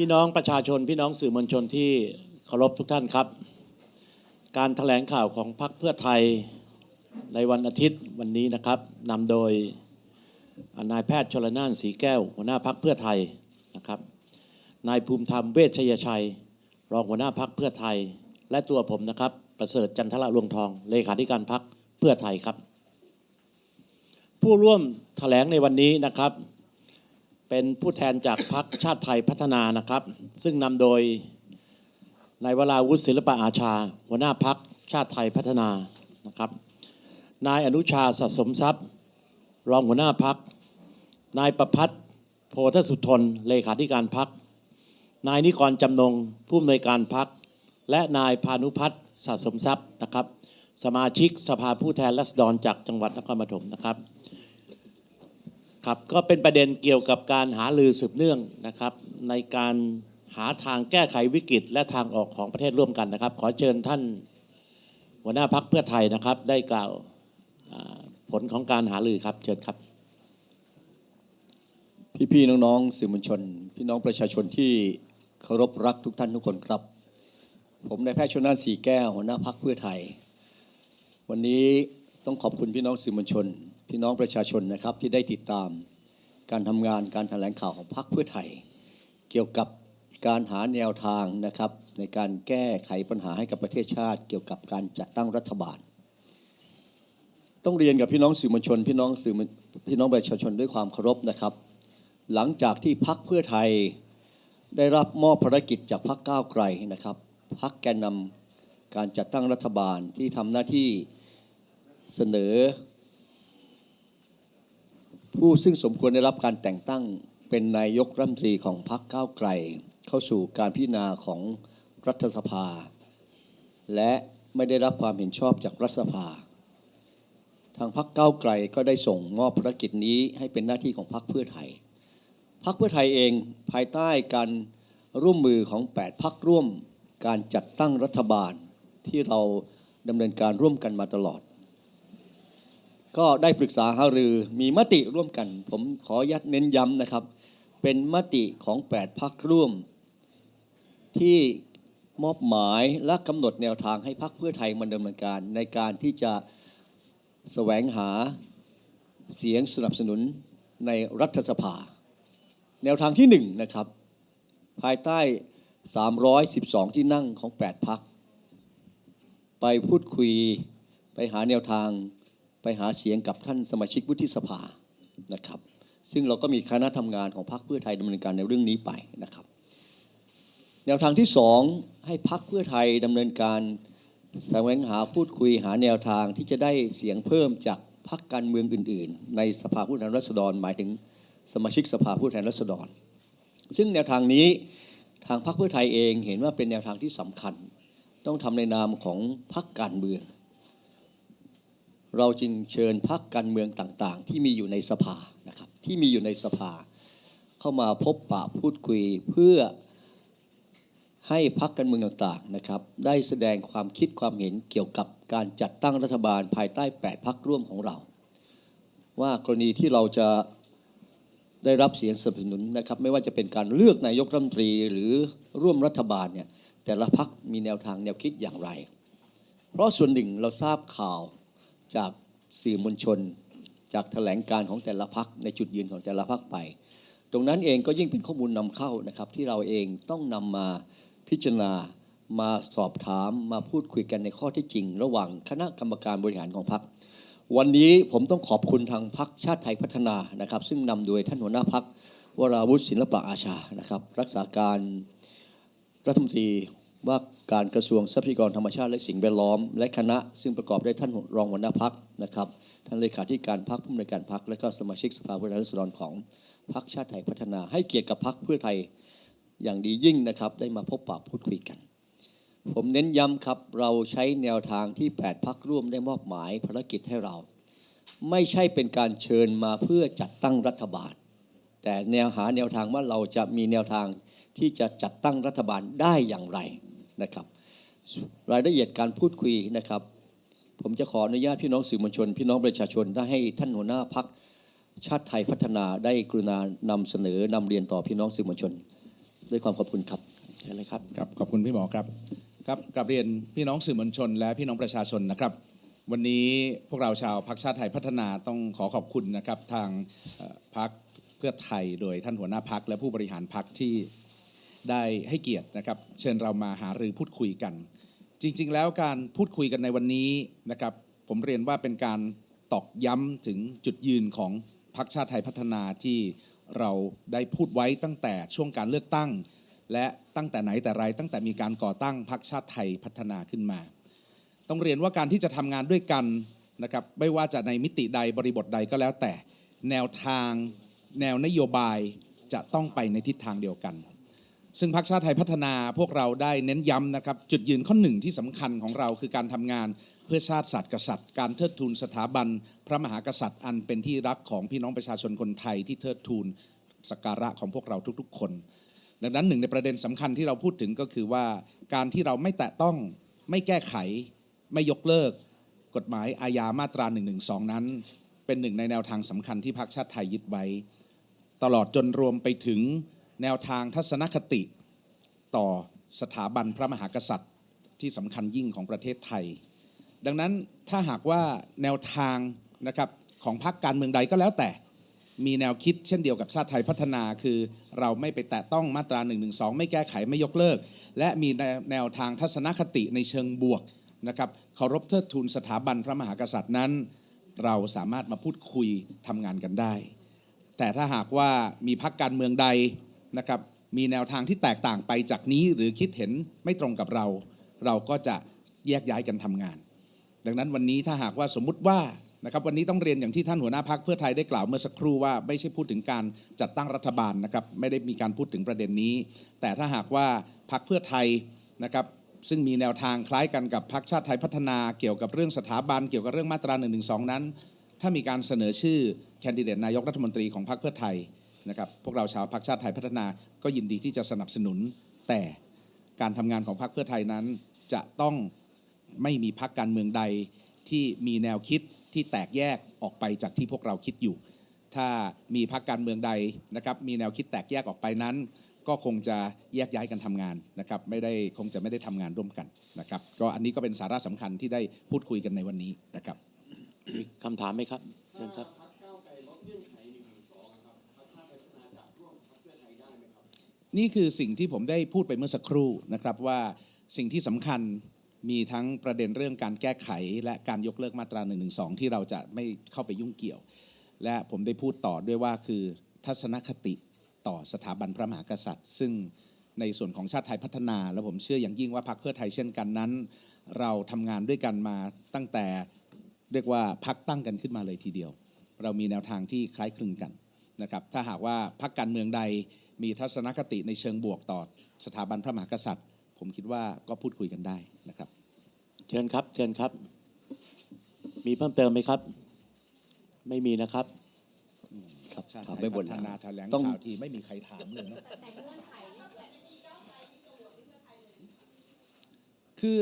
พี่น้องประชาชนพี่น้องสื่อมวลชนที่เคารพทุกท่านครับ การถแถลงข่าวของพรรคเพื่อไทยในวันอาทิตย์วันนี้นะครับนำโดยนายแพทย์ชลน่านสีแก้ว หัวหน้าพรรคเพื่อไทยนะครับ นายภูมิธรรมเวชชยชัย รองหัวหน้าพรรคเพื่อไทย และตัวผมนะครับ ประเสริฐจันทระรวงทอง เลขาธิการพรรคเพื่อไทยครับ ผู้ร่วมแถลงในวันนี้นะครับ เป็นผู้แทนจากพรรคชาติไทยพัฒนานะครับ ซึ่งนำโดยนายวราวุฒิศิลปะอาชา หัวหน้าพรรคชาติไทยพัฒนานะครับ นายอนุชาสะสมทรัพย์ รองหัวหน้าพักนายประพัฒน์โพธสุทนเลขาธิการพักนายนิกรจำนงผู้อำนวยการพักและนายพานุพัฒน์สะสมทรัพย์นะครับ สมาชิกสภาผู้แทนราษฎรจากจังหวัดนครปฐมนะครับ ครับก็เป็นประเด็นเกี่ยวกับการหาลือสืบเนื่องนะครับ ในการหาทางแก้ไขวิกฤต และทางออกของประเทศร่วมกันนะครับ ขอเชิญท่านหัวหน้าพักเพื่อไทยนะครับ ได้กล่าวผลของการหาลือครับเชิญครับ พี่ๆน้องๆสื่อมวลชน พี่น้องประชาชนที่เคารพรักทุกท่านทุกคนครับ ผมนายแพทย์ชนน่านสีแก้วหัวหน้าพักเพื่อไทย วันนี้ต้องขอบคุณพี่น้องสื่อมวลชน พี่น้องประชาชนนะครับที่ได้ติดตามการทำงานการแถลงข่าวของพักเพื่อไทย เกี่ยวกับการหาแนวทางนะครับในการแก้ไขปัญหาให้กับประเทศชาติ เกี่ยวกับการจัดตั้งรัฐบาล ต้องเรียนกับพี่น้องสื่อมวลชน พี่น้องสื่อพี่น้องประชาชนด้วยความเคารพนะครับ หลังจากที่พักเพื่อไทยได้รับมอบภารกิจจากพักก้าวไกลนะครับพักแกนนำการจัดตั้งรัฐบาลที่ทำหน้าที่เสนอ ผู้ซึ่งสมควรได้รับการแต่งตั้งเป็นนายกรัฐมนตรีของพักก้าวไกล เข้าสู่การพิจารณาของรัฐสภา และไม่ได้รับความเห็นชอบจากรัฐสภา ทางพักก้าวไกลก็ได้ส่งมอบภารกิจนี้ให้เป็นหน้าที่ของพักเพื่อไทยพักเพื่อไทยเองภายใต้การร่วมมือของ 8พักร่วมการจัดตั้งรัฐบาลที่เราดำเนินการร่วมกันมาตลอด ก็ได้ปรึกษาหารือมีมติร่วมกัน ผมขอยัดเน้นย้ำนะครับ เป็นมติของ 8พักร่วม ที่มอบหมายและกำหนดแนวทางให้พักเพื่อไทยมันดำเนินการ ในการที่จะแสวงหาเสียงสนับสนุนในรัฐสภา แนวทางที่หนึ่งนะครับ ภายใต้ 312 ที่นั่งของ 8พัก ไปพูดคุยไปหาแนวทาง ไปหาเสียงกับท่านสมาชิกวุฒิสภานะครับ ซึ่งเราก็มีคณะทำงานของพรรคเพื่อไทยดำเนินการในเรื่องนี้ไปนะครับ แนวทางที่สองให้พรรคเพื่อไทยดำเนินการแสวงหาพูดคุยหาแนวทางที่จะได้เสียงเพิ่มจากพรรคการเมืองอื่น ๆ ในสภาผู้แทนราษฎรหมายถึงสมาชิกสภาผู้แทนราษฎร ซึ่งแนวทางนี้ทางพรรคเพื่อไทยเองเห็นว่าเป็นแนวทางที่สำคัญ ต้องทำในนามของพรรคการเมือง เราจึงเชิญพรรคการเมืองต่างๆ ที่มีอยู่ในสภานะครับที่มีอยู่ในสภา เข้ามาพบปะพูดคุยเพื่อให้พรรคการเมืองต่างๆนะครับได้แสดงความคิดความเห็นเกี่ยวกับการจัดตั้งรัฐบาลภายใต้ 8พรรคร่วมของเรา ว่ากรณีที่เราจะได้รับเสียงสนับสนุนนะครับไม่ว่าจะเป็นการเลือกนายกรัฐมนตรีหรือร่วมรัฐบาลเนี่ยแต่ละพรรคมีแนวทางแนวคิดอย่างไร เพราะส่วนหนึ่งเราทราบข่าว จากสื่อมวลชน จากแถลงการของแต่ละพักในจุดยืนของแต่ละพักไป ตรงนั้นเองก็ยิ่งเป็นข้อมูลนำเข้านะครับ ที่เราเองต้องนำมาพิจารณามาสอบถามมาพูดคุยกันในข้อที่จริง ระหว่างคณะกรรมการบริหารของพักวันนี้ผมต้องขอบคุณทางพักชาติไทยพัฒนานะครับ ซึ่งนำโดยท่านหัวหน้าพักวราวุฒิศิลปะอาชานะครับ รักษาการรัฐมนตรี ว่าการกระทรวงทรัพยากรธรรมชาติและสิ่งแวดล้อม และคณะซึ่งประกอบด้วยท่านรองหัวหน้าพักนะครับท่านเลขาธิการพักผู้อำนวยการพักและก็สมาชิกสภาผู้แทนราษฎรของพักชาติไทยพัฒนา ให้เกียรติกับพักเพื่อไทยอย่างดียิ่งนะครับ ได้มาพบปะพูดคุยกัน ผมเน้นย้ำครับเราใช้แนวทางที่ 8 พักร่วมได้มอบหมายภารกิจให้เรา ไม่ใช่เป็นการเชิญมาเพื่อจัดตั้งรัฐบาล แต่แนวหาแนวทางว่าเราจะมีแนวทางที่จะจัดตั้งรัฐบาลได้อย่างไร นะครับ รายละเอียดการพูดคุยนะครับ ผมจะขออนุญาตพี่น้องสื่อมวลชน พี่น้องประชาชนได้ให้ท่านหัวหน้าพักชาติไทยพัฒนาได้กรุณานำเสนอนำเรียนต่อพี่น้องสื่อมวลชน ด้วยความขอบคุณครับเชิญเลยครับครับขอบคุณพี่หมอครับครับกลับเรียนพี่น้องสื่อมวลชน และพี่น้องประชาชนนะครับ วันนี้พวกเราชาวพักชาติไทยพัฒนาต้องขอขอบคุณนะครับทางพักเพื่อไทยโดยท่านหัวหน้าพักและผู้บริหารพักที่ ได้ให้เกียรตินะครับ เชิญเรามาหารือพูดคุยกัน จริง ๆ แล้วการพูดคุยกันในวันนี้นะครับ ผมเรียนว่าเป็นการตอกย้ำถึงจุดยืนของพรรคชาติไทยพัฒนาที่เราได้พูดไว้ตั้งแต่ช่วงการเลือกตั้ง และตั้งแต่ไหนแต่ไรตั้งแต่มีการก่อตั้งพรรคชาติไทยพัฒนาขึ้นมา ต้องเรียนว่าการที่จะทำงานด้วยกันนะครับไม่ว่าจะในมิติใดบริบทใดก็แล้วแต่แนวทางแนวนโยบายจะต้องไปในทิศทางเดียวกัน ซึ่งพรรคชาติไทยพัฒนาพวกเราได้เน้นย้ำนะครับ จุดยืนข้อหนึ่งที่สำคัญของเราคือการทำงานเพื่อชาติศาสตร์กษัตริย์ การเทิดทูนสถาบัน พระมหากษัตริย์ อันเป็นที่รักของพี่น้องประชาชนคนไทยที่เทิดทูนสักการะของพวกเราทุกๆ คน ดังนั้นหนึ่งในประเด็นสำคัญที่เราพูดถึงก็คือว่าการที่เราไม่แตะต้องไม่แก้ไข ไม่ยกเลิก กฎหมายอาญามาตรา1นึนั้น เป็นหนึ่งในแนวทางสำคัญที่พรรคชาติไทยยึดไว้ ตลอดจนรวมไปถึง แนวทางทัศนคติต่อสถาบันพระมหากษัตริย์ที่สำคัญยิ่งของประเทศไทย ดังนั้นถ้าหากว่าแนวทางนะครับของพรรคการเมืองใดก็แล้วแต่ มีแนวคิดเช่นเดียวกับชาติไทยพัฒนาคือเราไม่ไปแตะต้องมาตรา1นึไม่แก้ไขไม่ยกเลิก และมีแนวทางทัศนคติในเชิงบวกนะครับเคารพเทิดทูนสถาบันพระมหากษัตริย์นั้น เราสามารถมาพูดคุยทำงานกันได้ แต่ถ้าหากว่ามีพรรคการเมืองใด นะครับมีแนวทางที่แตกต่างไปจากนี้หรือคิดเห็นไม่ตรงกับเรา เราก็จะแยกย้ายกันทำงาน ดังนั้นวันนี้ถ้าหากว่าสมมุติว่านะครับวันนี้ต้องเรียนอย่างที่ท่านหัวหน้าพักเพื่อไทยได้กล่าวเมื่อสักครู่ว่าไม่ใช่พูดถึงการจัดตั้งรัฐบาลนะครับไม่ได้มีการพูดถึงประเด็นนี้ แต่ถ้าหากว่าพักเพื่อไทยนะครับซึ่งมีแนวทางคล้ายกันกับพักชาติไทยพัฒนาเกี่ยวกับเรื่องสถาบันเกี่ยวกับเรื่องมาตรา1นึนั้น ถ้ามีการเสนอชื่อแคนดิเดตนายกรัฐมนตรีของพรรคเพื่อไทย นะครับพวกเราชาวพรรคชาติไทยพัฒนาก็ยินดีที่จะสนับสนุน แต่การทำงานของพรรคเพื่อไทยนั้น จะต้องไม่มีพรรคการเมืองใดที่มีแนวคิดที่แตกแยกออกไปจากที่พวกเราคิดอยู่ ถ้ามีพรรคการเมืองใดนะครับมีแนวคิดแตกแยกออกไปนั้น ก็คงจะแยกย้ายกันทำงานนะครับไม่ได้คงจะไม่ได้ทำงานร่วมกันนะครับก็อันนี้ก็เป็นสาระสำคัญที่ได้พูดคุยกันในวันนี้นะครับมีคำถามไหมครับเชิญครับ นี่คือสิ่งที่ผมได้พูดไปเมื่อสักครู่นะครับว่าสิ่งที่สำคัญมีทั้งประเด็นเรื่องการแก้ไข และการยกเลิกมาตรา1นึที่เราจะไม่เข้าไปยุ่งเกี่ยว และผมได้พูดต่อด้วยว่าคือทัศนคติต่อสถาบันพระมหากษัตริย์ ซึ่งในส่วนของชาติไทยพัฒนา และผมเชื่ออย่างยิ่งว่าพรรคเพื่อไทยเช่นกันนั้น เราทำงานด้วยกันมาตั้งแต่เรียกว่าพักตั้งกันขึ้นมาเลยทีเดียว เรามีแนวทางที่คล้ายคลึงกันนะครับถ้าหากว่าพรรคการเมืองใด มีทัศนคติในเชิงบวกต่อสถาบันพระมหากษัตริย์ ผมคิดว่าก็พูดคุยกันได้นะครับ เชิญครับเชิญครับ มีเพิ่มเติมไหมครับ ไม่มีนะครับครับชาติถามไทไปยหมพัดฒแล้วนาแถลงต้องข่าวทีไม่มีใครถามเลยนะคือ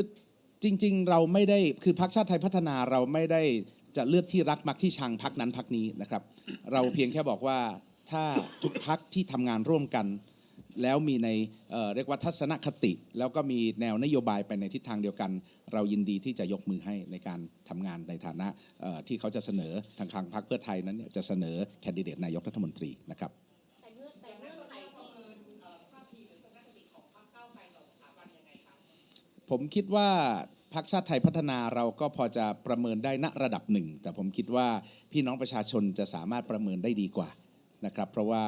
จริง ๆ เราไม่ได้คือพรรคชาติไทยพัฒนาเราไม่ได้จะเลือกที่รักมักที่ชังพักนั้นพักนี้นะครับ เราเพียงแค่บอกว่า ถ้าทุกพักที่ทำงานร่วมกัน แล้วมีในเอ่อเรียกว่าทัศนคติ แล้วก็มีแนวนโยบายไปในทิศทางเดียวกัน เรายินดีที่จะยกมือให้ในการทำงานในฐานะเอ่อที่เขาจะเสนอทางทางพรรคเพื่อไทยนั้นเนี่ยจะเสนอแคนดิเดตนายกรัฐมนตรีนะครับ แต่เงื่อนแต่เงื่อนไขที่ผมคิดว่าพรรคชาติไทยพัฒนาเราก็พอจะประเมินได้ณระดับหนึ่ง แต่ผมคิดว่าพี่น้องประชาชนจะสามารถประเมินได้ดีกว่า นะครับ เพราะว่า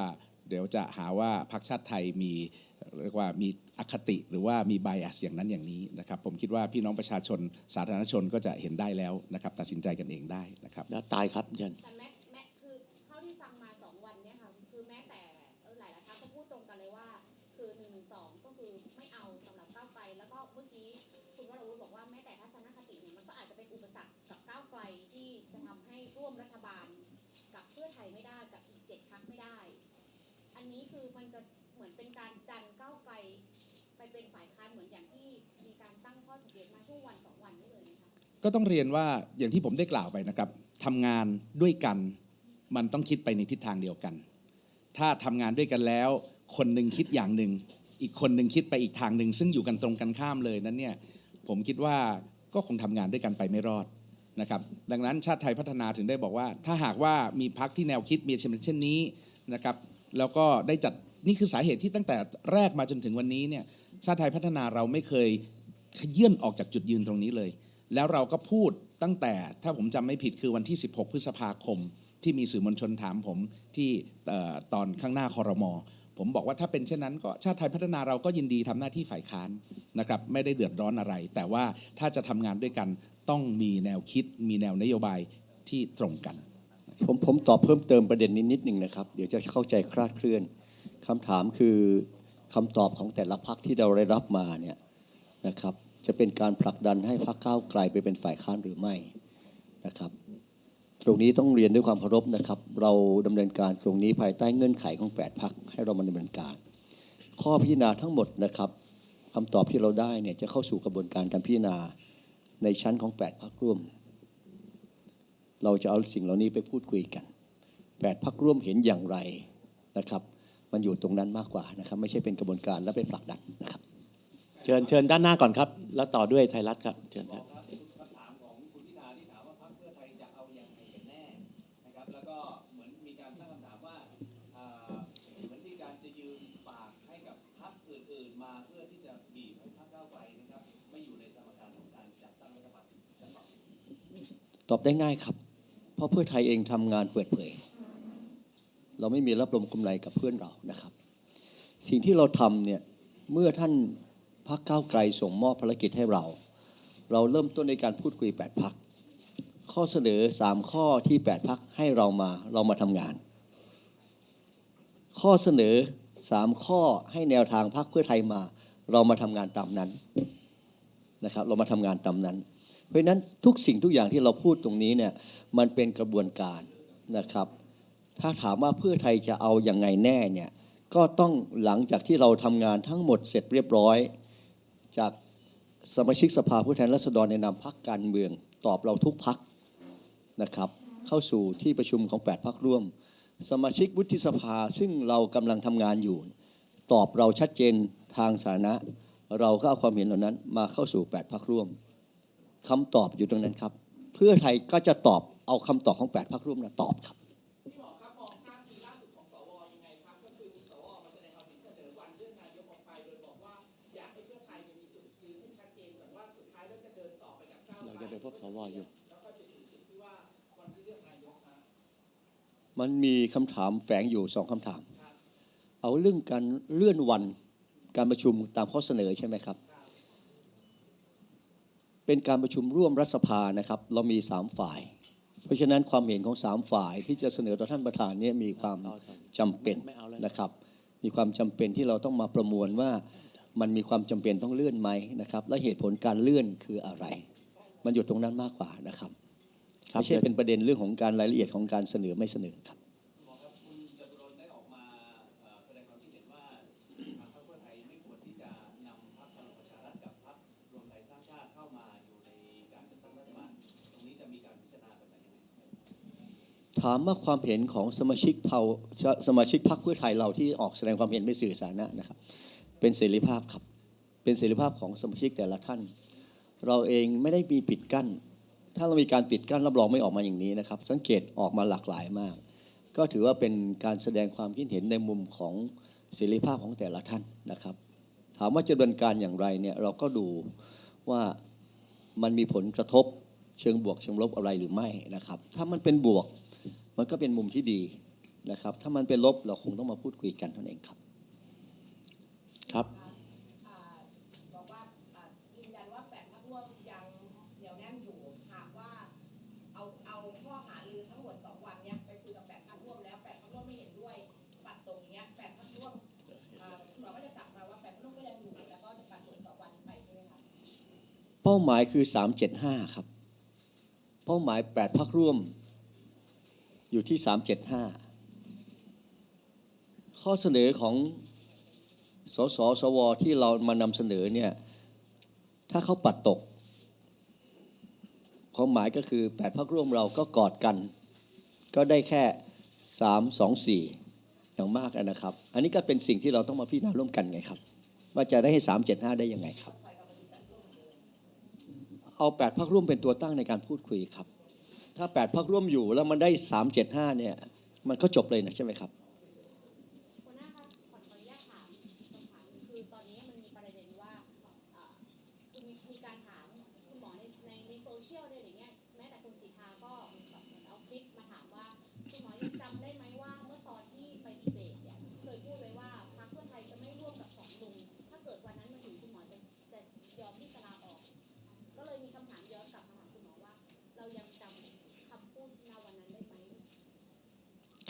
เดี๋ยวจะหาว่าพรรคชาติไทยมีเรียกว่ามีอคติหรือว่ามีไบแอสอย่างนั้นอย่างนี้นะครับ ผมคิดว่าพี่น้องประชาชนสาธารณชนก็จะเห็นได้แล้วนะครับ ตัดสินใจกันเองได้นะครับแล้วตายครับเชิญแต่แม้แม้คือเท่าที่ฟังมาสองวันเนี่ยค่ะคือแม้แต่เออหลายๆพักก็พูดตรงกันเลยว่า คือหนึ่งหนึ่งสองก็คือไม่เอาสำหรับก้าวไกลแล้วก็เมื่อกี้คุณวรวุฒิบอกว่าแม้แต่ทัศนคติเนี่ยมันก็อาจจะเป็นอุปสรรคกับก้าวไกลที่จะทำให้ร่วมรัฐบาล กับเพื่อไทยไม่ได้กับ เจ็ดพักไม่ได้ อันนี้คือมันจะเหมือนเป็นการดันก้าวไกลไปเป็นฝ่ายค้านเหมือนอย่างที่มีการตั้งข้อสังเกตมาช่วงวันสองวันนี้เลยนะคะก็ต้องเรียนว่าอย่างที่ผมได้กล่าวไปนะครับทำงานด้วยกันมันต้องคิดไปในทิศทางเดียวกัน ถ้าทำงานด้วยกันแล้ว คนหนึ่งคิดอย่างหนึ่ง อีกคนหนึ่งคิดไปอีกทางหนึ่งซึ่งอยู่กันตรงกันข้ามเลยนั้นเนี่ยผมคิดว่าก็คงทำงานด้วยกันไปไม่รอด นะครับดังนั้นชาติไทยพัฒนาถึงได้บอกว่า ถ้าหากว่ามีพักที่แนวคิดมีเช่นนี้นะครับแล้วก็ได้จัดนี่คือสาเหตุที่ตั้งแต่แรกมาจนถึงวันนี้เนี่ยชาติไทยพัฒนาเราไม่เคยขยื่นออกจากจุดยืนตรงนี้เลย แล้วเราก็พูดตั้งแต่ถ้าผมจำไม่ผิดคือวันที่ 16 พฤษภาคม ที่มีสื่อมวลชนถามผมที่ตอนข้างหน้าคอรมอผมบอกว่าถ้าเป็นเช่นนั้นก็ชาติไทยพัฒนาเราก็ยินดีทำหน้าที่ฝ่ายค้านนะครับไม่ได้เดือดร้อนอะไร แต่ว่าถ้าจะทำงานด้วยกัน ต้องมีแนวคิดมีแนวนโยบายที่ตรงกัน ผมผมตอบเพิ่มเติมประเด็นนี้นิดหนึ่งนะครับ เดี๋ยวจะเข้าใจคลาดเคลื่อนคำถามคือคำตอบของแต่ละพักที่เราได้รับมาเนี่ยนะครับ จะเป็นการผลักดันให้พรรคก้าวไกลไปเป็นฝ่ายค้านหรือไม่นะครับ ตรงนี้ต้องเรียนด้วยความเคารพนะครับ เราดำเนินการตรงนี้ภายใต้เงื่อนไขของ8พักให้เรามาดำเนินการ ข้อพิจารณาทั้งหมดนะครับคำตอบที่เราได้เนี่ยจะเข้าสู่กระบวนการการพิจารณา ในชั้นของ 8พักร่วม เราจะเอาสิ่งเหล่านี้ไปพูดคุยกันแปดพักร่วมเห็นอย่างไรนะครับ มันอยู่ตรงนั้นมากกว่านะครับ ไม่ใช่เป็นกระบวนการและเป็นผลักดันนะครับ เชิญเชิญด้านหน้าก่อนครับ แล้วต่อด้วยไทยรัฐครับเชิญครับ ตอบได้ง่ายครับ เพราะเพื่อไทยเองทำงานเปิดเผย เราไม่มีรับลมคมในกับเพื่อนเรานะครับ สิ่งที่เราทำเนี่ยเมื่อท่านพักก้าวไกลส่งมอบภารกิจให้เรา เราเริ่มต้นในการพูดคุย 8พักข้อเสนอ 3 ข้อที่ 8พักให้เรามาเรามาทำงาน ข้อเสนอ 3 ข้อให้แนวทางพักเพื่อไทยมา เรามาทำงานตามนั้นนะครับ เรามาทำงานตามนั้น เพราะฉะนั้นทุกสิ่งทุกอย่างที่เราพูดตรงนี้เนี่ยมันเป็นกระบวนการนะครับ ถ้าถามว่าเพื่อไทยจะเอาอย่างไงแน่เนี่ยก็ต้องหลังจากที่เราทำงานทั้งหมดเสร็จเรียบร้อย จากสมาชิกสภาผู้แทนราษฎรในนามพักการเมือง ตอบเราทุกพักนะครับ เข้าสู่ที่ประชุมของ 8 พักร่วม สมาชิกวุฒิสภาซึ่งเรากำลังทำงานอยู่ ตอบเราชัดเจนทางสาธารณะ เราก็เอาความเห็นเหล่านั้นมาเข้าสู่ 8 พักร่วม คำตอบอยู่ตรงนั้นครับ เพื่อไทยก็จะตอบเอาคำตอบของ8พักร่วมนะตอบครับเราจะไปพบสวอยู่ มันมีคำถามแฝงอยู่สองคำถาม เอาเรื่องการเลื่อนวันการประชุมตามข้อเสนอใช่ไหมครับ เป็นการประชุมร่วมรัฐสภานะครับ เรามีสามฝ่าย เพราะฉะนั้นความเห็นของสามฝ่ายที่จะเสนอต่อท่านประธานเนี่ยมีความจำเป็นไม่เอาแล้วนะครับ มีความจำเป็นที่เราต้องมาประมวลว่ามันมีความจำเป็นต้องเลื่อนไหมนะครับ และเหตุผลการเลื่อนคืออะไร มันอยู่ตรงนั้นมากกว่านะครับครับไม่ใช่เป็นประเด็นเรื่องของการรายละเอียดของการเสนอไม่เสนอครับหมอครับ ถามว่าความเห็นของสมาชิกเผ่าสมาชิกพรรคเพื่อไทยเราที่ออกแสดงความเห็นไปสื่อสาธารณะนะครับ เป็นเสรีภาพครับ เป็นเสรีภาพของสมาชิกแต่ละท่าน เราเองไม่ได้มีปิดกั้น ถ้าเรามีการปิดกั้นรับรองไม่ออกมาอย่างนี้นะครับ สังเกตออกมาหลากหลายมาก ก็ถือว่าเป็นการแสดงความคิดเห็นในมุมของเสรีภาพของแต่ละท่านนะครับ ถามว่าจะดำเนินการอย่างไรเนี่ยเราก็ดูว่ามันมีผลกระทบเชิงบวกเชิงลบอะไรหรือไม่นะครับ ถ้ามันเป็นบวก มันก็เป็นมุมที่ดีนะครับ ถ้ามันเป็นลบเราคงต้องมาพูดคุยกันเท่านั้นเองครับ ครับอ่าบอกว่าอ่ายืนยันว่าแปดพักร่วมยังเหนียวแน่นอยู่หากว่าเอาเอาข้อหารือทั้งหมดสองวันเนี้ยไปคุยกับแปดพักร่วมแล้วแปดพักร่วมไม่เห็นด้วยปัดตรงเนี้ยแปดพักร่วมอ่าเราก็จะกลับมาว่าแปดพักร่วมก็ยังอยู่แล้วก็จะปัดตรงสองวันนี้ไปใช่ไหมคะเป้าหมายคือ375ครับ เป้าหมาย8พักร่วม อยู่ที่ 375 ข้อเสนอของสสสวที่เรามานำเสนอเนี่ยถ้าเขาปัดตกความหมายก็คือ 8พักร่วมเราก็กอดกัน ก็ได้แค่ 3 2 4 อย่างมากนะครับ อันนี้ก็เป็นสิ่งที่เราต้องมาพิจารณาร่วมกันไงครับ ว่าจะได้ให้สามเจ็ดห้าได้ยังไงครับ เอาแปดพักร่วมเป็นตัวตั้งในการพูดคุยครับ ถ้าแปดพักร่วมอยู่แล้วมันได้สามเจ็ดห้าเนี่ยมันก็จบเลยนะใช่ไหมครับ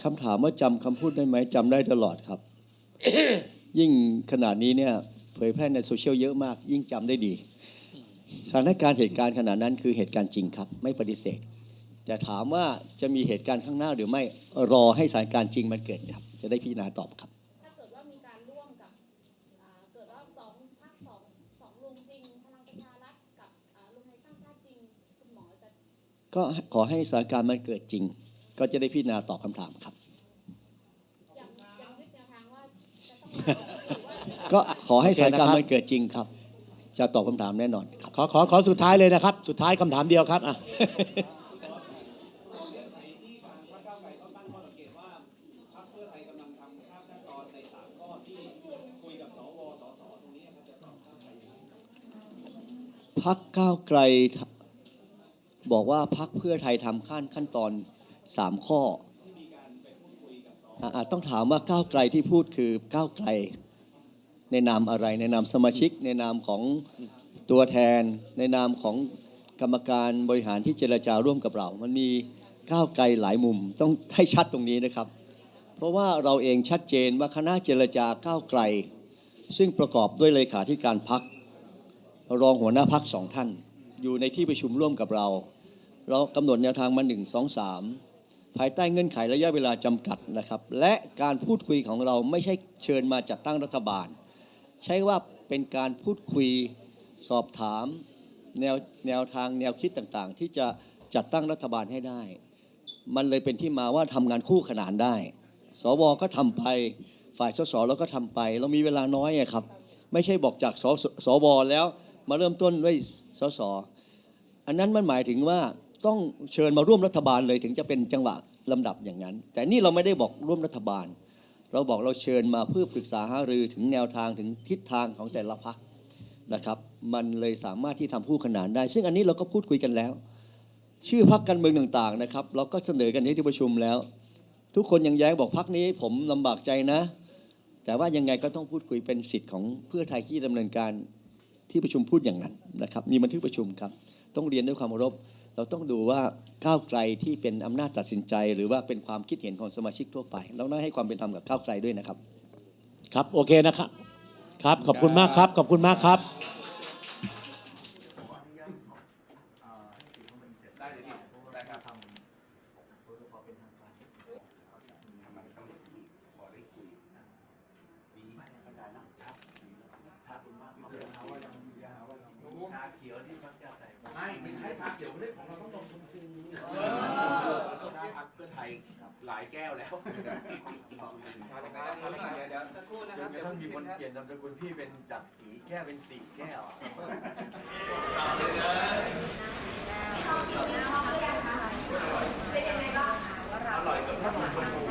คำถามว่าจำคำพูดได้ไหมจำได้ตลอดครับ ยิ่งขนาดนี้เนี่ยเผยแพร่ในโซเชียลเยอะมาก ยิ่งจำได้ดีสถานการณ์เหตุการณ์ขนาดนั้นคือเหตุการณ์จริงครับ ไม่ปฏิเสธ แต่ถามว่าจะมีเหตุการณ์ข้างหน้าหรือไม่รอให้สถานการณ์จริงมันเกิดครับ จะได้พิจารณาตอบครับถ้าเกิดว่ามีการร่วมกับอ่าเกิดว่าสองพรรคสองสองลุงจริงพลังประชารัฐกับอ่าลุงไทยสร้างชาติจริงคุณหมอจะก็ขอให้สถานการณ์มันเกิดจริง ก็จะได้พิจารณาตอบคำถามครับ ก็ขอให้สถานการณ์มันเกิดจริงครับ จะตอบคำถามแน่นอนครับ ขอขอขอสุดท้ายเลยนะครับ สุดท้ายคำถามเดียวครับอะที่ทางพรรคก้าวไกลเขาตั้งข้อกว่าพรรคเพื่อไทยทำขั้นตอนในสามข้อที่คุยกับสวสสตรงนี้ครับจะตอบก้าวไกลยังไงพักก้าไกลบอกว่าพักเพื่อไทยทำขั้นขั้นตอน สามข้ออาอ่าต้องถามว่าก้าวไกลที่พูดคือก้าวไกล ในนามอะไรในนามสมาชิก ในนามของตัวแทน ในนามของกรรมการบริหารที่เจรจาร่วมกับเรา มันมีก้าวไกลหลายมุมต้องให้ชัดตรงนี้นะครับ เพราะว่าเราเองชัดเจนว่าคณะเจรจาก้าวไกล ซึ่งประกอบด้วยเลขาธิการพักรองหัวหน้าพักสองท่าน อยู่ในที่ประชุมร่วมกับเรา เรากำหนดแนวทางมา1 2 3 ภายใต้เงื่อนไขระยะเวลาจำกัดนะครับ และการพูดคุยของเราไม่ใช่เชิญมาจัดตั้งรัฐบาล ใช้ว่าเป็นการพูดคุยสอบถามแนวแนวทางแนวคิดต่างๆ ที่จะจัดตั้งรัฐบาลให้ได้ มันเลยเป็นที่มาว่าทำงานคู่ขนานได้ สวก็ทำไปฝ่ายสสเราก็ทำไป เรามีเวลาน้อยครับ ไม่ใช่บอกจากสสวแล้วมาเริ่มต้นด้วยสสอันนั้นมันหมายถึงว่า ต้องเชิญมาร่วมรัฐบาลเลยถึงจะเป็นจังหวะลำดับอย่างนั้น แต่นี่เราไม่ได้บอกร่วมรัฐบาล เราบอกเราเชิญมาเพื่อปรึกษาหารือถึงแนวทางถึงทิศทางของแต่ละพักนะครับ มันเลยสามารถที่ทำคู่ขนานได้ ซึ่งอันนี้เราก็พูดคุยกันแล้ว ชื่อพักการเมืองต่างๆนะครับ เราก็เสนอกันที่ที่ประชุมแล้ว ทุกคนยังแย้งบอกพักนี้ผมลำบากใจนะ แต่ว่ายังไงก็ต้องพูดคุยเป็นสิทธิ์ของเพื่อไทยที่ดำเนินการที่ประชุมพูดอย่างนั้นนะครับ มีบันทึกประชุมครับ ต้องเรียนด้วยความเคารพ เราต้องดูว่าก้าวไกลที่เป็นอำนาจตัดสินใจ หรือว่าเป็นความคิดเห็นของสมาชิกทั่วไป เราต้องให้ความเป็นธรรมกับก้าวไกลด้วยนะครับ ครับ โอเคนะครับ ครับ ขอบคุณมากครับ ขอบคุณมากครับ ครับเดี๋ยวเรื่องของเราต้องลงชมพูนะครับก็ไทยหลายแก้วแล้วเดี๋ยวเดี๋ยวสักครู่นะครับเดี๋ยวท่านมีคนเปลี่ยนนามสกุลพี่เป็นจากสีแก้วเป็นสีแก้วข่าวเลยชอบกินชอบเรียนนะคะเป็นยังไงบ้างอร่อยกับท่าชมพู